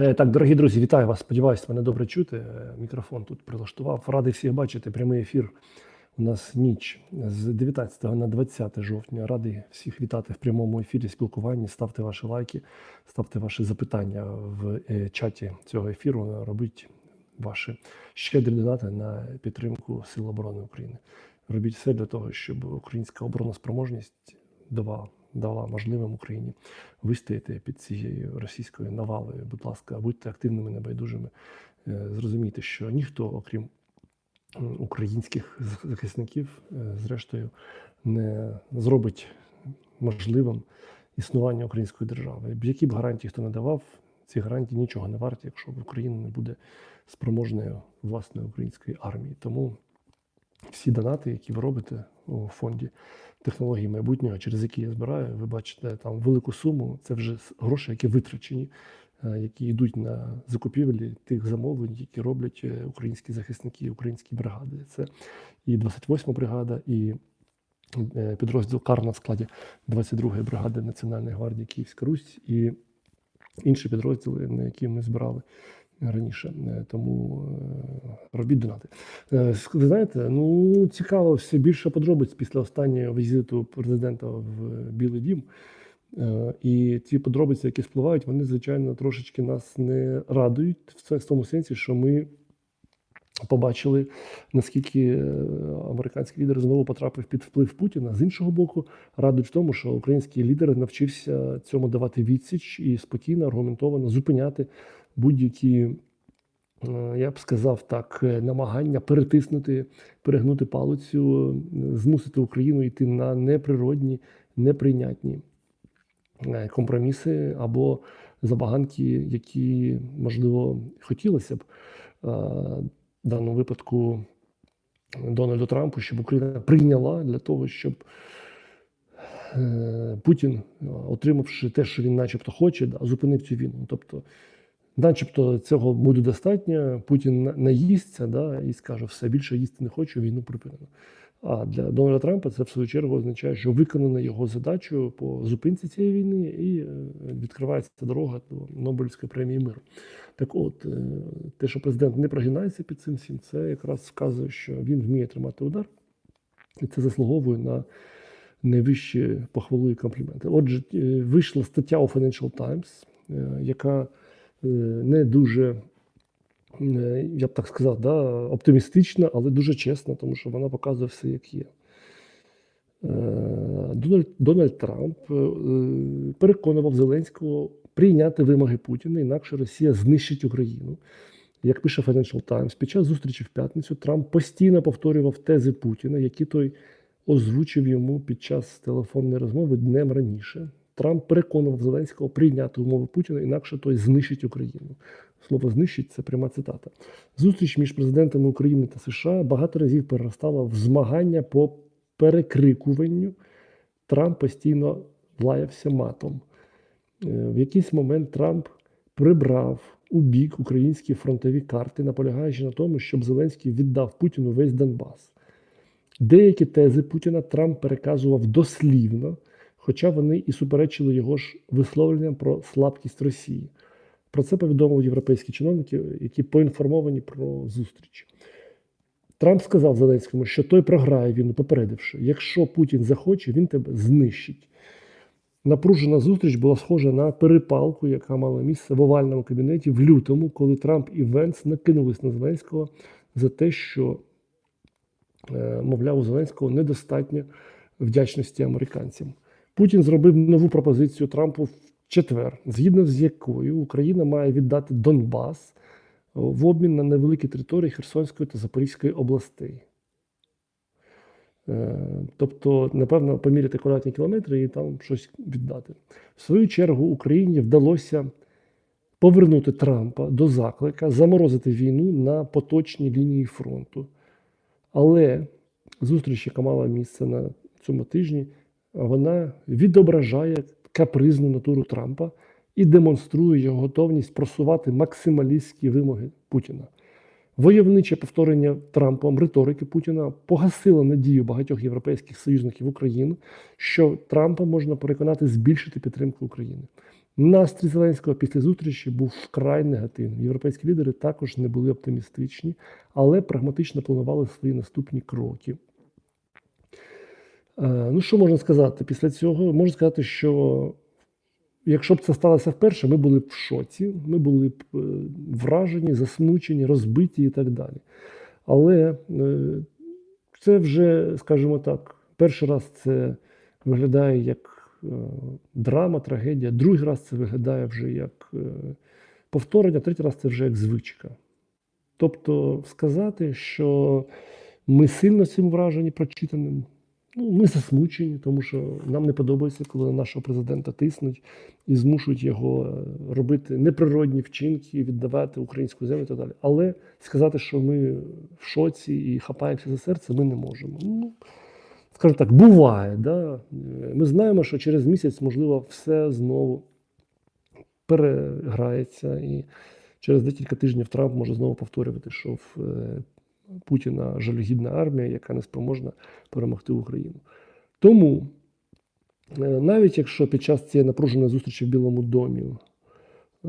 Е, Так, дорогі друзі, вітаю вас. Сподіваюся, мене добре чути. Е, Мікрофон тут прилаштував. Радий всіх бачити. Прямий ефір. У нас ніч з 19 на 20 жовтня. Радий всіх вітати в прямому ефірі спілкуванні. Ставте ваші лайки, ставте ваші запитання в е, чаті цього ефіру. Робіть ваші щедрі донати на підтримку Сил оборони України. Робіть все для того, щоб українська обороноспроможність давала дала можливим Україні вистояти під цією російською навалою. Будь ласка, будьте активними, небайдужими. Е, Зрозумійте, що ніхто, окрім українських захисників, е, зрештою, не зробить можливим існування української держави. Які б гарантії хто не давав, ці гарантії нічого не варті, якщо Україна не буде спроможною власної української армії. Тому всі донати, які ви робите у фонді технології майбутнього, через які я збираю, ви бачите там велику суму. Це вже гроші, які витрачені, е, які йдуть на закупівлі тих замовлень, які роблять е, українські захисники, українські бригади. Це і 28 бригада, і е, підрозділ КАР на складі 22-ї бригади Національної гвардії Київська Русь і інші підрозділи, на які ми збирали раніше. Е, Тому е, робіть донати. Е, Ви знаєте, ну цікаво все більше подробиць після останнього візиту президента в Білий Дім. І ті подробиці, які спливають, вони, звичайно, трошечки нас не радують в тому сенсі, що ми побачили, наскільки американський лідер знову потрапив під вплив Путіна. З іншого боку, радують в тому, що український лідер навчився цьому давати відсіч і спокійно, аргументовано зупиняти будь-які, е, я б сказав так, е, намагання перетиснути, перегнути палицю, е, змусити Україну йти на неприродні, неприйнятні компроміси або забаганки, які можливо хотілося б в даному випадку Дональду Трампу, щоб Україна прийняла для того, щоб Путін, отримавши те, що він начебто хоче, зупинив цю війну. Тобто, начебто, цього буде достатньо. Путін наїсться да, і скаже, все більше їсти не хочу, війну припинено. А для Дональда Трампа це в свою чергу означає, що виконана його задачу по зупинці цієї війни і е, відкривається дорога до Нобелівської премії миру. Так от, е, те, що президент не прогинається під цим всім, це якраз вказує, що він вміє тримати удар, і це заслуговує на найвищі похвалу і компліменти. Отже, е, вийшла стаття у Financial Times, яка не дуже, е, я б так сказав, да, оптимістична, але дуже чесна, тому що вона показує все, як є. Е, Дональд, Дональд Трамп е, е, переконував Зеленського прийняти вимоги Путіна, інакше Росія знищить Україну. Як пише Financial Times, під час зустрічі в п'ятницю Трамп постійно повторював тези Путіна, які той озвучив йому під час телефонної розмови днем раніше. Трамп переконував Зеленського прийняти умови Путіна, інакше той знищить Україну. Слово знищить це пряма цитата. Зустріч між президентами України та США багато разів переростала в змагання по перекрикуванню. Трамп постійно лаявся матом. Е, В якийсь момент Трамп прибрав у бік українські фронтові карти, наполягаючи на тому, щоб Зеленський віддав Путіну весь Донбас. Деякі тези Путіна Трамп переказував дослівно, хоча вони і суперечили його ж висловленням про слабкість Росії. Про це повідомили європейські чиновники, які поінформовані про зустріч. Трамп сказав Зеленському, що той програє війну, попередивши, якщо Путін захоче, він тебе знищить. Напружена зустріч була схожа на перепалку, яка мала місце в овальному кабінеті в лютому, коли Трамп і Венс накинулись на Зеленського за те, що, е, мовляв, у Зеленського недостатньо вдячності американцям. Путін зробив нову пропозицію Трампу в четвер, згідно з якою Україна має віддати Донбас в обмін на невеликі території Херсонської та Запорізької областей. Е, Тобто, напевно, поміряти квадратні кілометри і там щось віддати. В свою чергу Україні вдалося повернути Трампа до заклика заморозити війну на поточній лінії фронту. Але зустріч, яка мала місце на цьому тижні, вона відображає капризну натуру Трампа і демонструє його готовність просувати максималістські вимоги Путіна. Войовниче повторення Трампом риторики Путіна погасило надію багатьох європейських союзників України, що Трампа можна переконати збільшити підтримку України. Настрій Зеленського після зустрічі був вкрай негативним. Європейські лідери також не були оптимістичні, але прагматично планували свої наступні кроки. Е, Ну, що можна сказати після цього? Можна сказати, що якщо б це сталося вперше, ми були б в шоці, ми були б е, вражені, засмучені, розбиті і так далі. Але е, це вже, скажімо так, перший раз це виглядає як драма, трагедія, другий раз це виглядає вже як повторення, третій раз це вже як звичка. Тобто сказати, що ми сильно цим вражені прочитаним. Ми засмучені, тому що нам не подобається, коли на нашого президента тиснуть і змушують його е, робити неприродні вчинки, віддавати українську землю і так далі. Але сказати, що ми в шоці і хапаємося за серце, ми не можемо. Ну, скажімо так, буває. Да? Е, Ми знаємо, що через місяць, можливо, все знову переграється, і через декілька тижнів Трамп може знову повторювати, що в е, Путіна жалюгідна армія, яка не спроможна перемогти Україну. Тому, е, навіть якщо під час цієї напруженої зустрічі в Білому домі е,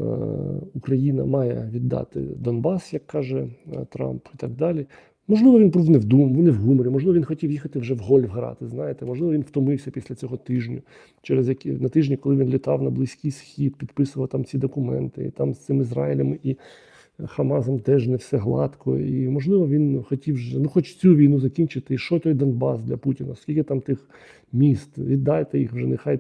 Україна має віддати Донбас, як каже е, Трамп, і так далі. Можливо, він був не в дум, не в гуморі, можливо, він хотів їхати вже в гольф грати. Знаєте, можливо, він втомився після цього тижню, через які на тижні, коли він літав на Близький Схід, підписував там ці документи, і там з цим Ізраїлем і Хамазом теж не все гладко. І можливо, він хотів вже ну, хоч цю війну закінчити. І що той Донбас для Путіна? Скільки там тих міст? Віддайте їх вже, нехай е,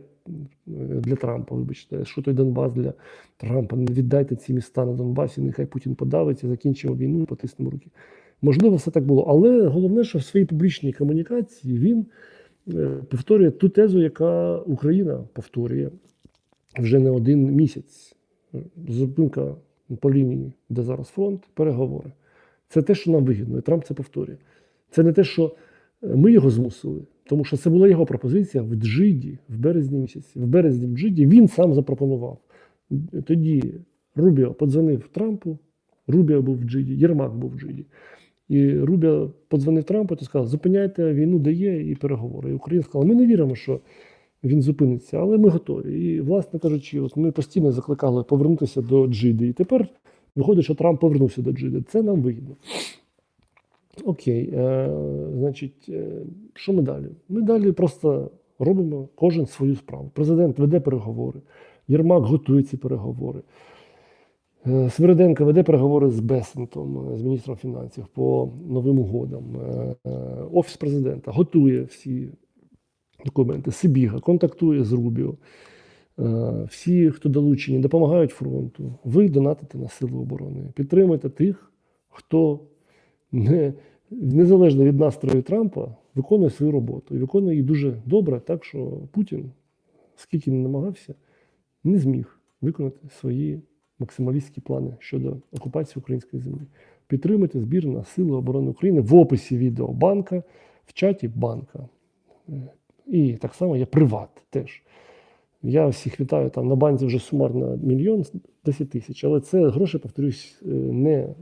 для Трампа, вибачте, що той Донбас для Трампа? Віддайте ці міста на Донбасі, нехай Путін подавиться, закінчимо війну, потиснемо руки. Можливо, все так було. Але головне, що в своїй публічній комунікації він е, повторює ту тезу, яка Україна повторює вже не один місяць. Зупинка по лінії, де зараз фронт, переговори. Це те, що нам вигідно, і Трамп це повторює. Це не те, що е, ми його змусили, тому що це була його пропозиція в Джиді в березні місяці. В березні в Джиді він сам запропонував. Тоді Рубіо подзвонив Трампу, Рубіо був в Джиді, Єрмак був в Джиді. І Рубіо подзвонив Трампу і сказав: зупиняйте війну, де є, і переговори. І Україна сказала, ми не віримо, що він зупиниться, але ми готові. І, власне кажучи, от ми постійно закликали повернутися до Джиди. І тепер виходить, що Трамп повернувся до Джиди. Це нам вигідно. Окей, е, значить, е, що ми далі? Ми далі просто робимо кожен свою справу. Президент веде переговори, Єрмак готує ці переговори. Е, веде переговори з Бесентом, е, з міністром фінансів по новим угодам. Е, е, Офіс президента готує всі документи. Сибіга контактує з Рубіо. Е, Всі, хто долучені, допомагають фронту. Ви донатите на сили оборони. Підтримуйте тих, хто не, незалежно від настрою Трампа виконує свою роботу. І виконує її дуже добре, так що Путін, скільки не намагався, не зміг виконати свої максималістські плани щодо окупації української землі. Підтримуйте збір на Сили оборони України в описі відео банка, в чаті банка. І так само є приват теж. Я всіх вітаю там на банці вже сумарно мільйон 10 тисяч, але це гроші, повторюсь, е, не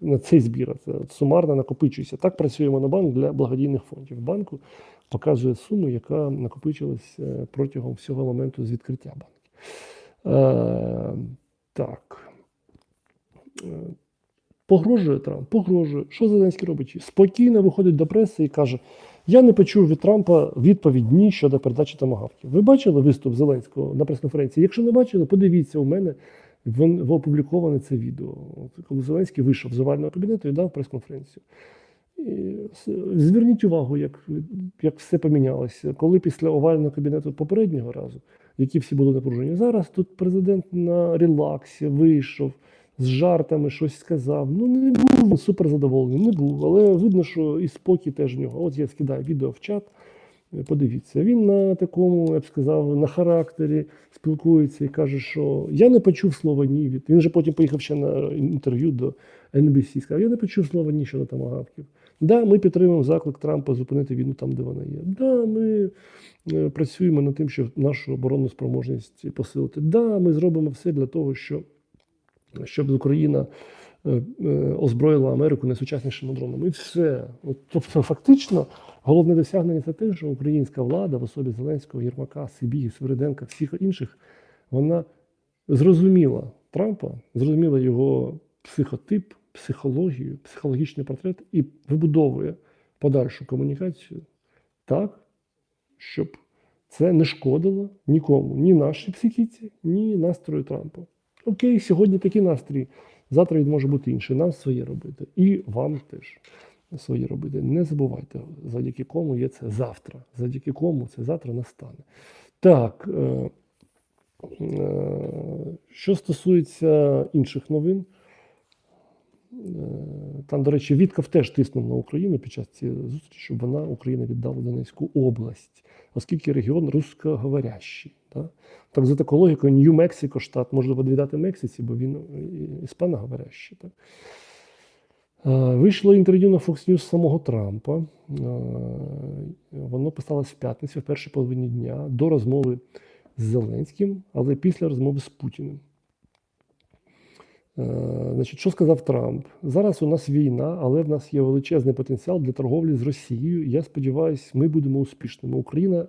на цей збір, це сумарно накопичується. Так працює монобанк для благодійних фондів. Банку показує суму, яка накопичилась е, протягом всього моменту з відкриття банку. Е, так. Погрожує Трамп, погрожує. Що Зеленський робить? Спокійно виходить до преси і каже: Я не почув від Трампа відповідь ні щодо передачі томагавків. Ви бачили виступ Зеленського на прес-конференції? Якщо не бачили, подивіться у мене в, в опубліковане це відео. Коли Зеленський вийшов з овального кабінету і дав прес-конференцію. Зверніть увагу, як, як все помінялося. Коли після овального кабінету попереднього разу, які всі були напружені, зараз тут президент на релаксі вийшов з жартами, щось сказав. Ну не був він супер задоволений, не був. Але видно, що і спокій теж в нього. От я скидаю відео в чат. е, Подивіться, він на такому, я б сказав, на характері спілкується і каже, що я не почув слова ні. Він же потім поїхав ще на інтерв'ю до NBC, сказав, я не почув слова ні щодо томагавків. Да, ми підтримуємо заклик Трампа зупинити війну там, де вона є. Да, ми е, працюємо над тим, щоб нашу оборонну спроможність посилити. Да, ми зробимо все для того, щоб, щоб Україна е, е, озброїла Америку найсучаснішими дронами. І все. От, тобто, фактично, головне досягнення це те, що українська влада в особі Зеленського, Єрмака, Сибіги, Свириденка, всіх інших вона зрозуміла Трампа, зрозуміла його психотип, психологію, психологічний портрет і вибудовує подальшу комунікацію так, щоб це не шкодило нікому, ні нашій психіці, ні настрою Трампа. Окей, сьогодні такий настрій, завтра він може бути інший. Нам своє робити. І вам теж своє робити. Не забувайте, завдяки кому є це завтра. Завдяки кому це завтра настане. Так, е, е, що стосується інших новин, е, там, до речі, Вітков теж тиснув на Україну під час цієї зустрічі, щоб вона Україна віддала Донецьку область, оскільки регіон русскоговорящий. Да? Так за такою логікою, Нью-Мексико штат можна відвідати Мексиці, бо він іспаноговорящий. Так? Е, Вийшло інтерв'ю на Fox News самого Трампа. Е, Воно писалось в п'ятницю, в першій половині дня, до розмови з Зеленським, але після розмови з Путіним. Е, Значить, що сказав Трамп? Зараз у нас війна, але в нас є величезний потенціал для торговлі з Росією. Я сподіваюся, ми будемо успішними. Україна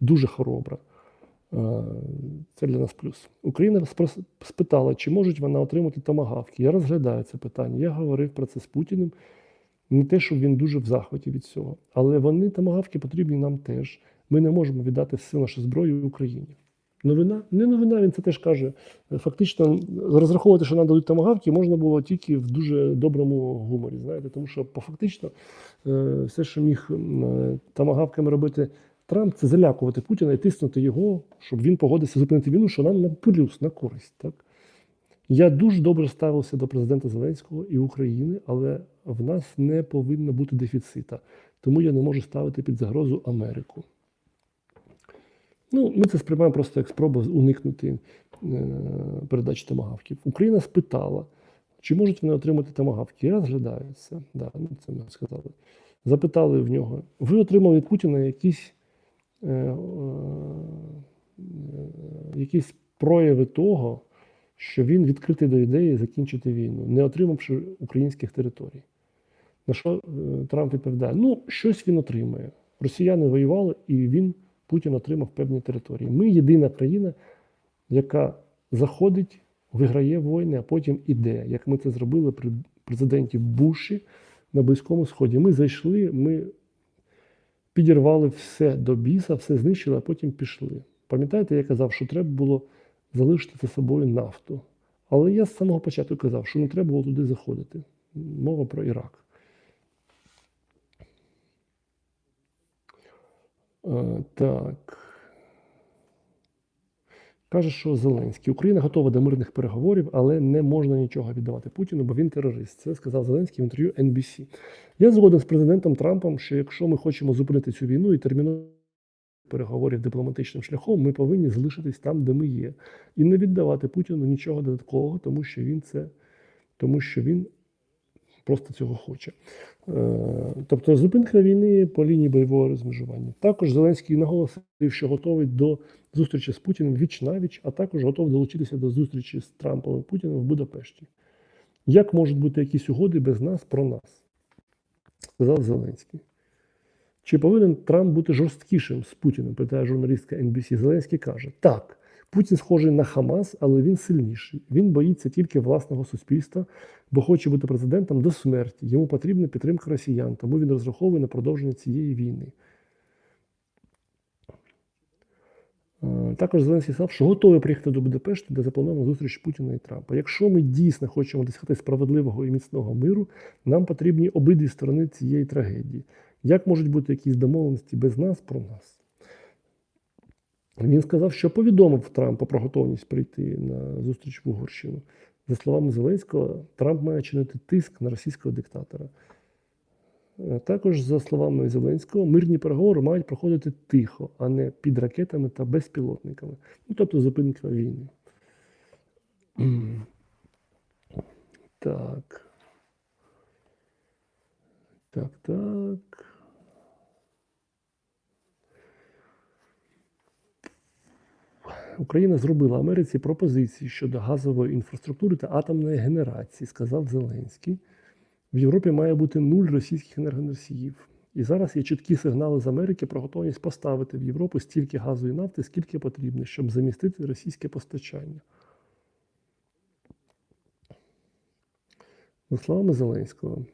дуже хоробра. Е, Це для нас плюс. Україна спитала, чи можуть вона отримати томагавки. Я розглядаю це питання. Я говорив про це з Путіним. Не те, що він дуже в захваті від цього. Але вони томагавки потрібні нам теж. Ми не можемо віддати всю нашу зброю Україні. Новина? Не новина, він це теж каже. Фактично, розраховувати, що нам дадуть томагавки, можна було тільки в дуже доброму гуморі. Знаєте, тому що по фактично е, все, що міг е, томагавками робити Трамп, це залякувати Путіна і тиснути його, щоб він погодився зупинити війну, що нам на плюс, на користь. Так? Я дуже добре ставився до президента Зеленського і України, але в нас не повинно бути дефіцита. Тому я не можу ставити під загрозу Америку. Ну, ми це сприймаємо просто як спробу уникнути е, передачі томагавків. Україна спитала, чи можуть вони отримати томагавки. Я розглядаю це. Да, ну, це ми сказали. Запитали в нього: ви отримали від Путіна якісь, е, е, якісь прояви того, що він відкритий до ідеї закінчити війну, не отримавши українських територій. На що Трамп відповідає: ну, щось він отримає. Росіяни воювали, і він, Путін, отримав певні території. Ми єдина країна, яка заходить, виграє війни, а потім іде. Як ми це зробили при президенті Буші на Близькому Сході. Ми зайшли, ми підірвали все до біса, все знищили, а потім пішли. Пам'ятаєте, я казав, що треба було залишити за собою нафту. Але я з самого початку казав, що не треба було туди заходити. Мова про Ірак. Так. Каже, що Зеленський. Україна готова до мирних переговорів, але не можна нічого віддавати Путіну, бо він терорист. Це сказав Зеленський в інтерв'ю NBC. Я згоден з президентом Трампом, що якщо ми хочемо зупинити цю війну і терміново переговорів дипломатичним шляхом, ми повинні залишитись там, де ми є, і не віддавати Путіну нічого додаткового, тому що він це, тому що він просто цього хоче. Е, Тобто зупинка війни по лінії бойового розмежування. Також Зеленський наголосив, що готовий до зустрічі з Путіним віч навіч, а також готовий долучитися до зустрічі з Трампом і Путіним в Будапешті. Як можуть бути якісь угоди без нас про нас? Сказав Зеленський. Чи повинен Трамп бути жорсткішим з Путіним? питає журналістка NBC. Зеленський каже: так, Путін схожий на Хамас, але він сильніший. Він боїться тільки власного суспільства, бо хоче бути президентом до смерті. Йому потрібна підтримка росіян, тому він розраховує на продовження цієї війни. Е, Також Зеленський сказав, що готовий приїхати до Будапешта, де запланована зустріч Путіна і Трампа. Якщо ми дійсно хочемо досягти справедливого і міцного миру, нам потрібні обидві сторони цієї трагедії. Як можуть бути якісь домовленості без нас про нас? Він сказав, що повідомив Трампа про готовність прийти на зустріч в Угорщину. За словами Зеленського, Трамп має чинити тиск на російського диктатора. Е, Також, за словами Зеленського, мирні переговори мають проходити тихо, а не під ракетами та безпілотниками. Ну, тобто зупинка війни. Так. Так, так. Україна зробила Америці пропозиції щодо газової інфраструктури та атомної генерації, сказав Зеленський. В Європі має бути нуль російських енергоносіїв. І зараз є чіткі сигнали з Америки про готовність поставити в Європу стільки газу і нафти, скільки потрібно, щоб замістити російське постачання. За словами Зеленського,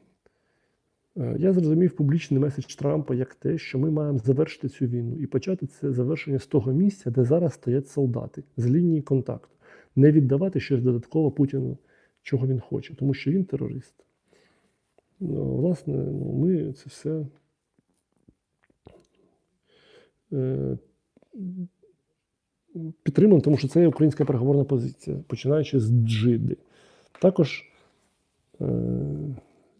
я зрозумів публічний меседж Трампа як те, що ми маємо завершити цю війну і почати це завершення з того місця, де зараз стоять солдати, з лінії контакту, не віддавати щось додатково Путіну, чого він хоче, тому що він терорист. Ну, власне, ну, ми це все е, підтримуємо, тому що це є українська переговорна позиція, починаючи з Джиди. Також, е,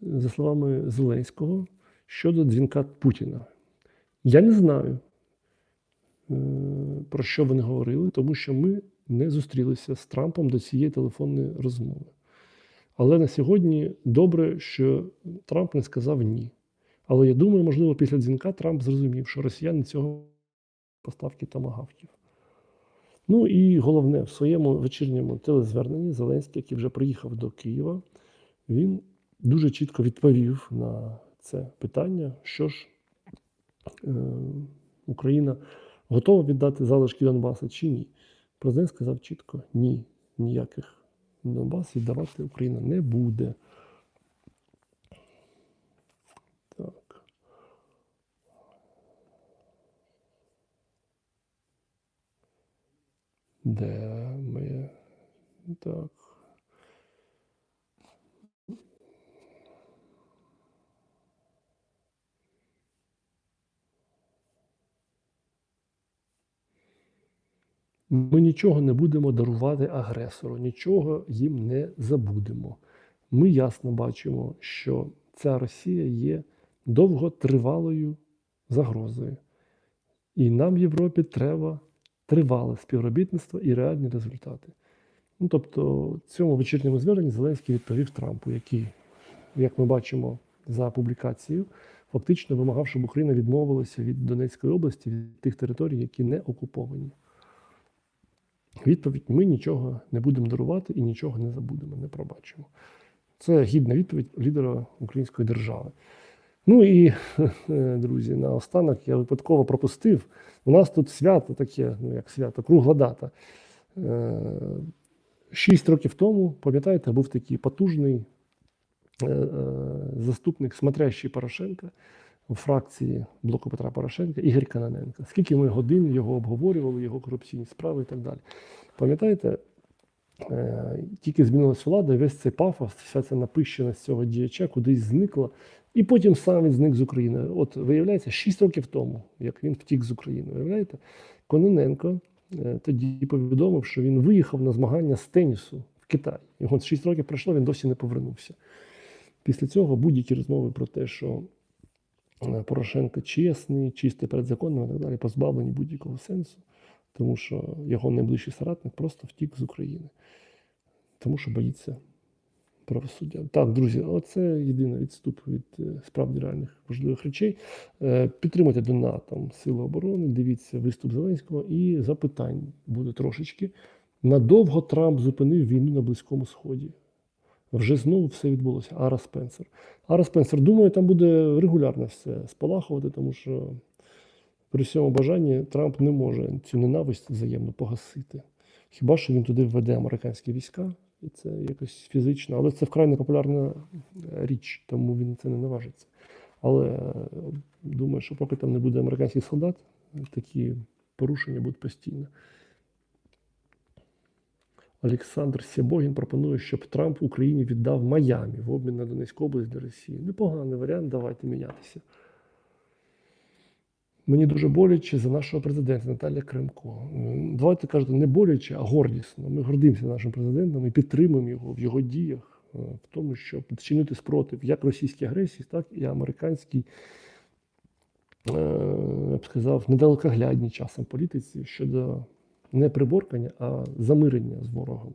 за словами Зеленського, щодо дзвінка Путіна. Я не знаю, е, про що вони говорили, тому що ми не зустрілися з Трампом до цієї телефонної розмови. Але на сьогодні добре, що Трамп не сказав ні. Але я думаю, можливо, після дзвінка Трамп зрозумів, що росіяни цього поставки томагавків. Ну і головне, в своєму вечірньому телезверненні Зеленський, який вже приїхав до Києва, він дуже чітко відповів на це питання, що ж е, Україна готова віддати залишки Донбасу чи ні. Президент сказав чітко: ні, ніяких Донбас віддавати Україна не буде. Так. Де ми? Так. Ми нічого не будемо дарувати агресору, нічого їм не забудемо. Ми ясно бачимо, що ця Росія є довготривалою загрозою. І нам в Європі треба тривале співробітництво і реальні результати. Ну, тобто, цьому вечірньому зверненні Зеленський відповів Трампу, який, як ми бачимо за публікацією, фактично вимагав, щоб Україна відмовилася від Донецької області, від тих територій, які не окуповані. Відповідь: ми нічого не будемо дарувати і нічого не забудемо, не пробачимо. Це гідна відповідь лідера української держави. Ну і, друзі, наостанок я випадково пропустив. У нас тут свято таке, ну як свято, кругла дата. Е, шість років тому, пам'ятаєте, був такий потужний е, е, заступник смотрящий Порошенка у фракції блоку Петра Порошенка Ігор Каноненко. Скільки ми годин його обговорювали, його корупційні справи і так далі. Пам'ятаєте, е, тільки змінилася влада, весь цей пафос, вся ця напищеність цього діяча кудись зникла, і потім сам він зник з України. От виявляється, 6 років тому, як він втік з України, виявляєте, Кононенко е, тоді повідомив, що він виїхав на змагання з тенісу в Китай. І от 6 років пройшло, він досі не повернувся. Після цього будь-які розмови про те, що Порошенко чесний, чистий перед законом і так далі, позбавлені будь-якого сенсу, тому що його найближчий соратник просто втік з України, тому що боїться правосуддя. Так, друзі, оце єдиний відступ від е, справді реальних важливих речей. Е, Підтримуйте донатом Сили оборони, дивіться виступ Зеленського і запитань буде трошечки. Надовго Трамп зупинив війну на Близькому Сході. Вже знову все відбулося. Ара Спенсер. Ара Спенсер, думаю, там буде регулярно все спалахувати, тому що при всьому бажанні Трамп не може цю ненависть взаємно погасити. Хіба що він туди введе американські війська, і це якось фізично, але це вкрай непопулярна річ, тому він це не наважиться. Але е, думаю, що поки там не буде американських солдат, такі порушення будуть постійно. Олександр Сєбогін пропонує, щоб Трамп Україні віддав Майамі в обмін на Донецьку область для Росії. Непоганий варіант, давайте мінятися. Мені дуже боляче за нашого президента Наталя Кремко. Давайте кажете, не боляче, а гордісно. Ми гордимося нашим президентом і підтримуємо його в його діях, е, в тому, щоб чинити спротив як російській агресії, так і американській, е, я б сказав, недалекоглядній часом політиці щодо не приборкання, а замирення з ворогом.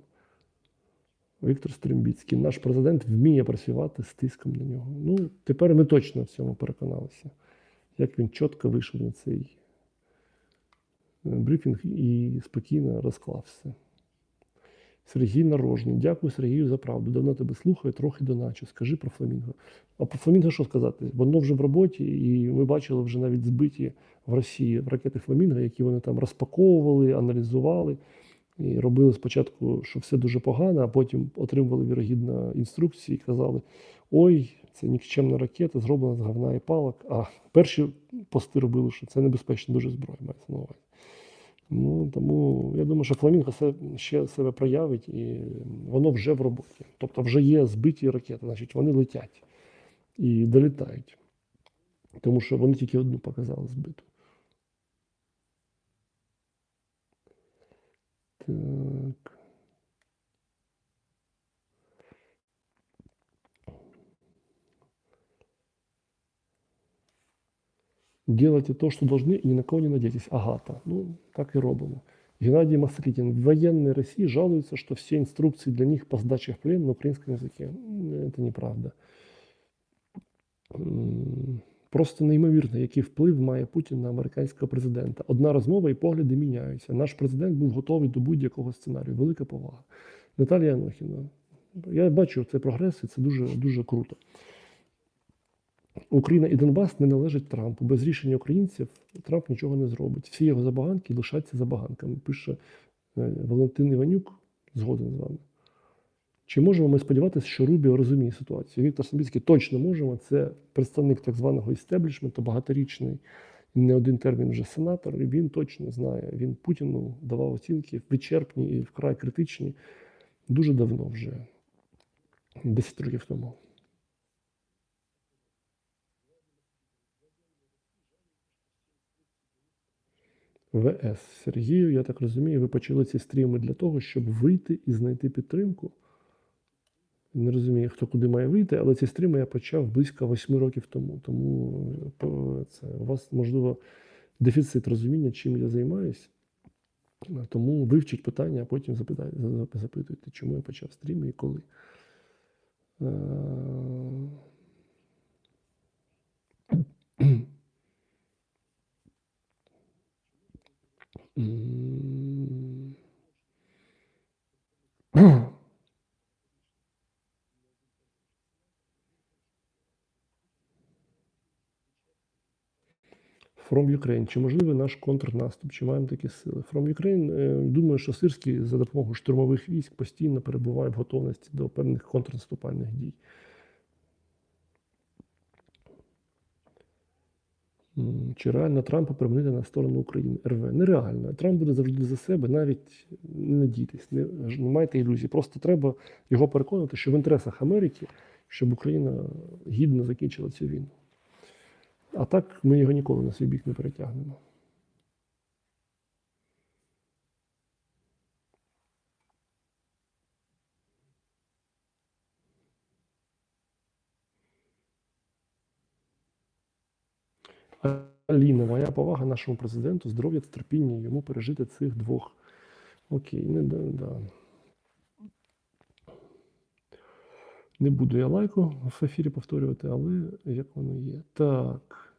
Віктор Стримбіцький, наш президент вміє працювати з тиском на нього. Ну, тепер ми точно в цьому переконалися як він чітко вийшов на цей е, брифінг і спокійно розклав все. Сергій Нарожний. Дякую Сергію за правду. Давно тебе слухаю, трохи доначе. Скажи про фламінго. А про фламінго що сказати? Воно вже в роботі, і ми бачили вже навіть збиті в Росії ракети Фламінго, які вони там розпаковували, аналізували і робили спочатку, що все дуже погано, а потім отримували вірогідно інструкції і казали: ой, це нікчемна ракета, зроблена з говна і палок. А перші пости робили, що це небезпечна дуже зброя, мається на увазі. Ну, тому я думаю, що Фламінго це ще себе проявить, і воно вже в роботі. Тобто вже є збиті ракети, значить вони летять і долітають. Тому що вони тільки одну показали збиту. Так. Делайте то, что должны, и ни на кого не надейтесь. Агата. Ну, так и робимо. Геннадий Маслитин. Военные России жалуются, что все инструкции для них по сдаче в плен на украинском языке. М, Это неправда. М, Просто неймовірно, який вплив має Путін на американського президента. Одна розмова і погляди міняються. Наш президент був готовий до будь-якого сценарію. Велика повага. Наталія Анохіна. Я бачу цей прогрес, і це дуже, дуже круто. Україна і Донбас не належать Трампу. Без рішення українців Трамп нічого не зробить. Всі його забаганки лишаться забаганками. Пише е, Валентин Іванюк, згоден з вами. Чи можемо ми сподіватися, що Рубіо розуміє ситуацію? Віктор Самбіцький точно можемо. Це представник так званого істеблішменту, багаторічний, не один термін вже сенатор, і він точно знає. Він Путіну давав оцінки вичерпні і вкрай критичні дуже давно вже, 10 років тому. ВС Сергію, я так розумію, ви почали ці стріми для того, щоб вийти і знайти підтримку. Не розумію, хто куди має вийти, але ці стріми я почав близько 8 років тому. Тому е, це, у вас, можливо, дефіцит розуміння, чим я займаюсь. Е, Тому вивчіть питання, а потім запитуйте, чому я почав стріми і коли. Е, м. From Ukraine. Чи можливий наш контрнаступ? Чи маємо такі сили? From Ukraine, е, думаю, що Сирський за допомогою штурмових військ постійно перебуває в готовності до певних контрнаступальних дій. Чи реально Трампа примінити на сторону України? РВ? Нереально. Трамп буде завжди за себе, навіть не надійтесь, не, не майте ілюзій. Просто треба його переконати, що в інтересах Америки, щоб Україна гідно закінчила цю війну. А так ми його ніколи на свій бік не перетягнемо. Аліна, моя повага нашому президенту, здоров'я та терпіння йому пережити цих двох. Окей, не, да, да. не буду я лайку в ефірі повторювати, але як воно є. Так.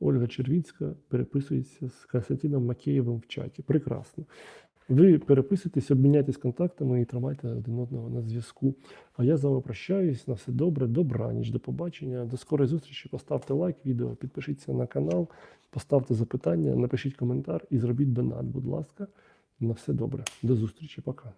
Ольга Червінська переписується з Константином Макеєвим в чаті. Прекрасно. Ви переписуйтесь, обміняйтесь контактами і тримайте один одного на зв'язку. А я з вами прощаюсь. На все добре, добраніч, до побачення. До скорої зустрічі. Поставте лайк відео, підпишіться на канал, поставте запитання, напишіть коментар і зробіть донат, будь ласка. На все добре. До зустрічі. Пока.